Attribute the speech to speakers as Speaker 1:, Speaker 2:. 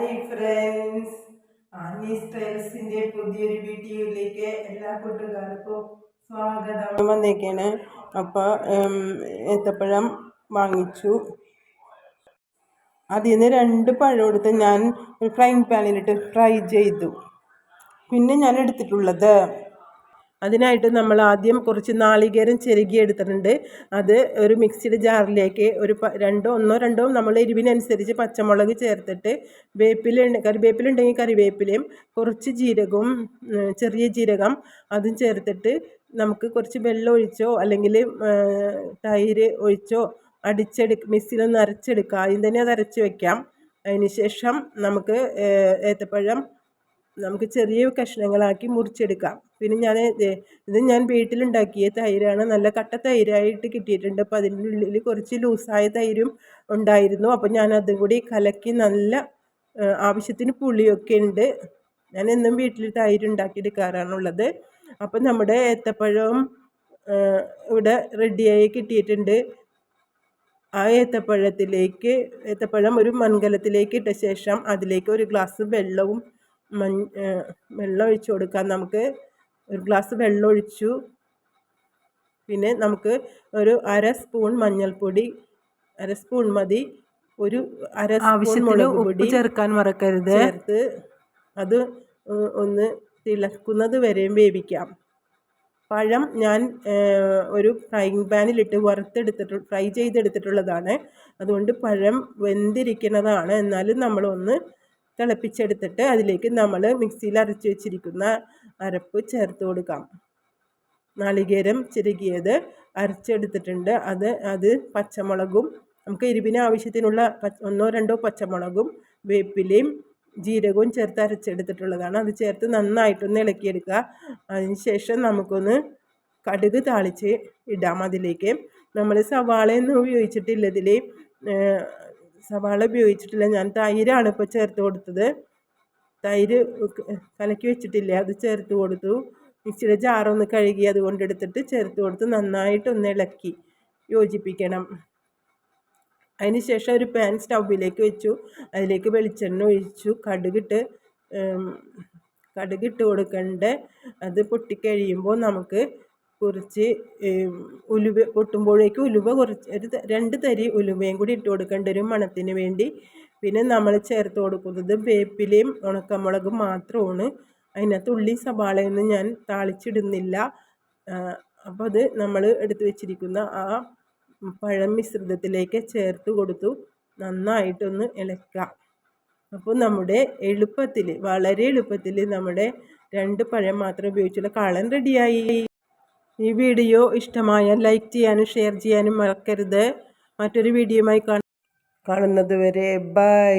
Speaker 1: Hi friends Annie സ്റ്റൈൽസിന്റെ പുതിയൊരു വീഡിയോയിലേക്ക് എല്ലാ കൂട്ടുകാർക്കും സ്വാഗതം. വന്നേക്കാണ്. അപ്പോൾ ഏത്തപ്പഴം വാങ്ങിച്ചു. അതിൽ നിന്ന് രണ്ട് പഴം എടുത്ത് ഞാൻ ഫ്രൈങ് പാനിലിട്ട് ഫ്രൈ ചെയ്തു. പിന്നെ ഞാൻ എടുത്തിട്ടുള്ളത് അതിനായിട്ട് നമ്മൾ ആദ്യം കുറച്ച് നാളികേരം എടുത്തിട്ടുണ്ട് അത് ഒരു മിക്സിഡ് ജാറിലേക്ക് ഒരു രണ്ടോ ഒന്നോ രണ്ടോ നമ്മൾ എരിവിനനുസരിച്ച് പച്ചമുളക് ചേർത്തിട്ട് വേപ്പില കറിവേപ്പിലുണ്ടെങ്കിൽ കറിവേപ്പിലയും കുറച്ച് ജീരകവും ചെറിയ ജീരകം അതും ചേർത്തിട്ട് നമുക്ക് കുറച്ച് വെള്ളം ഒഴിച്ചോ അല്ലെങ്കിൽ തൈര് ഒഴിച്ചോ അടിച്ചെടു മിക്സിയിലൊന്ന് അരച്ചെടുക്കുക ആദ്യം തന്നെ അത് അരച്ച് വയ്ക്കാം അതിന് ശേഷം നമുക്ക് ഏത്തപ്പഴം നമുക്ക് ചെറിയ കഷ്ണങ്ങളാക്കി മുറിച്ചെടുക്കാം. പിന്നെ ഞാൻ ഇത് ഞാൻ വീട്ടിലുണ്ടാക്കിയ തൈരാണ്. നല്ല കട്ട തൈരായിട്ട് കിട്ടിയിട്ടുണ്ട്. അപ്പോൾ അതിന്റെ ഉള്ളിൽ കുറച്ച് ലൂസായ തൈരും ഉണ്ടായിരുന്നു. അപ്പോൾ ഞാൻ അതും കൂടി കലക്കി നല്ല ആവശ്യത്തിന് പുളിയൊക്കെ ഉണ്ട്. ഞാൻ എന്നും വീട്ടിൽ തൈര് ഉണ്ടാക്കിയെടുക്കാറാണുള്ളത്. അപ്പം നമ്മുടെ ഏത്തപ്പഴവും ഇവിടെ റെഡിയായി കിട്ടിയിട്ടുണ്ട്. ആ ഏത്തപ്പഴത്തിലേക്ക് ഏത്തപ്പഴം ഒരു മൺകലത്തിലേക്ക് ഇട്ട ശേഷം അതിലേക്ക് ഒരു ഗ്ലാസ് വെള്ളവും മഞ്ഞ വെള്ളം ഒഴിച്ച് കൊടുക്കാം നമുക്ക് ഒരു ഗ്ലാസ് വെള്ളം ഒഴിച്ചു. പിന്നെ നമുക്ക് ഒരു അര സ്പൂൺ മഞ്ഞൾപ്പൊടി അര സ്പൂൺ മതി. ഒരു അര സ്പൂൺ മുളക് പൊടി ചേർക്കാൻ മറക്കരുത്. ചേർത്ത് അത് ഒന്ന് തിളക്കുന്നത് വരെയും വേവിക്കാം. പഴം ഞാൻ ഒരു ഫ്രൈങ് പാനിലിട്ട് വറുത്തെടുത്തിട്ട് ഫ്രൈ ചെയ്തെടുത്തിട്ടുള്ളതാണ്. അതുകൊണ്ട് പഴം വെന്തിരിക്കുന്നതാണ്. എന്നാലും നമ്മളൊന്ന് തിളപ്പിച്ചെടുത്തിട്ട് അതിലേക്ക് നമ്മൾ മിക്സിയിൽ അരച്ച് വെച്ചിരിക്കുന്ന അരപ്പ് ചേർത്ത് കൊടുക്കാം. നാളികേരം ചിരുകിയത് അരച്ചെടുത്തിട്ടുണ്ട്. അത് അത് പച്ചമുളകും നമുക്ക് എരിവിന് ആവശ്യത്തിനുള്ള ഒന്നോ രണ്ടോ പച്ചമുളകും വേപ്പിലയും ജീരകവും ചേർത്ത് അരച്ചെടുത്തിട്ടുള്ളതാണ്. അത് ചേർത്ത് നന്നായിട്ടൊന്ന് ഇളക്കിയെടുക്കുക. അതിന് ശേഷം നമുക്കൊന്ന് കടുക് താളിച്ച് ഇടാം അതിലേക്ക്. നമ്മൾ സവാളയൊന്നും ഉപയോഗിച്ചിട്ടില്ല ഇതിൽ സവാള ഉപയോഗിച്ചിട്ടില്ല. ഞാൻ തൈരാണ് ഇപ്പോൾ ചേർത്ത് കൊടുത്തത്. തൈര് കലക്കി വെച്ചിട്ടില്ല. അത് ചേർത്ത് കൊടുത്തു. മിക്സിയുടെ ജാറൊന്ന് കഴുകി അതുകൊണ്ട് എടുത്തിട്ട് ചേർത്ത് കൊടുത്ത് നന്നായിട്ടൊന്ന് ഇളക്കി യോജിപ്പിക്കണം. അതിന് ശേഷം ഒരു പാൻ സ്റ്റൗവിലേക്ക് വെച്ചു. അതിലേക്ക് വെളിച്ചെണ്ണ ഒഴിച്ചു. കടുകിട്ട് കടുകിട്ട് കൊടുക്കണ്ടേ? അത് പൊട്ടിക്കഴിയുമ്പോൾ നമുക്ക് കുറച്ച് ഉലുവ പൊട്ടുമ്പോഴേക്കും ഉലുവ കുറച്ച് ഒരു രണ്ട് തരി ഉലുവയും കൂടി ഇട്ട് കൊടുക്കേണ്ട ഒരു മണത്തിന് വേണ്ടി. പിന്നെ നമ്മൾ ചേർത്ത് കൊടുക്കുന്നത് വേപ്പിലയും ഉണക്കമുളകും മാത്രമാണ്. അതിനകത്ത് ഉള്ളി സവാളയൊന്നും ഞാൻ താളിച്ചിടുന്നില്ല. അപ്പോൾ അത് നമ്മൾ എടുത്തു വെച്ചിരിക്കുന്ന ആ പഴം മിശ്രിതത്തിലേക്ക് ചേർത്ത് കൊടുത്തു. നന്നായിട്ടൊന്ന് ഇളക്കാം. അപ്പോൾ നമ്മുടെ എളുപ്പത്തിൽ വളരെ എളുപ്പത്തിൽ നമ്മുടെ രണ്ട് പഴം മാത്രം ഉപയോഗിച്ചുള്ള കാളൻ റെഡിയായി. ഈ വീഡിയോ ഇഷ്ടമായാൽ ലൈക്ക് ചെയ്യാനും ഷെയർ ചെയ്യാനും മറക്കരുത്. മറ്റൊരു വീഡിയോയുമായി കാണുന്നത് വരെ ബൈ.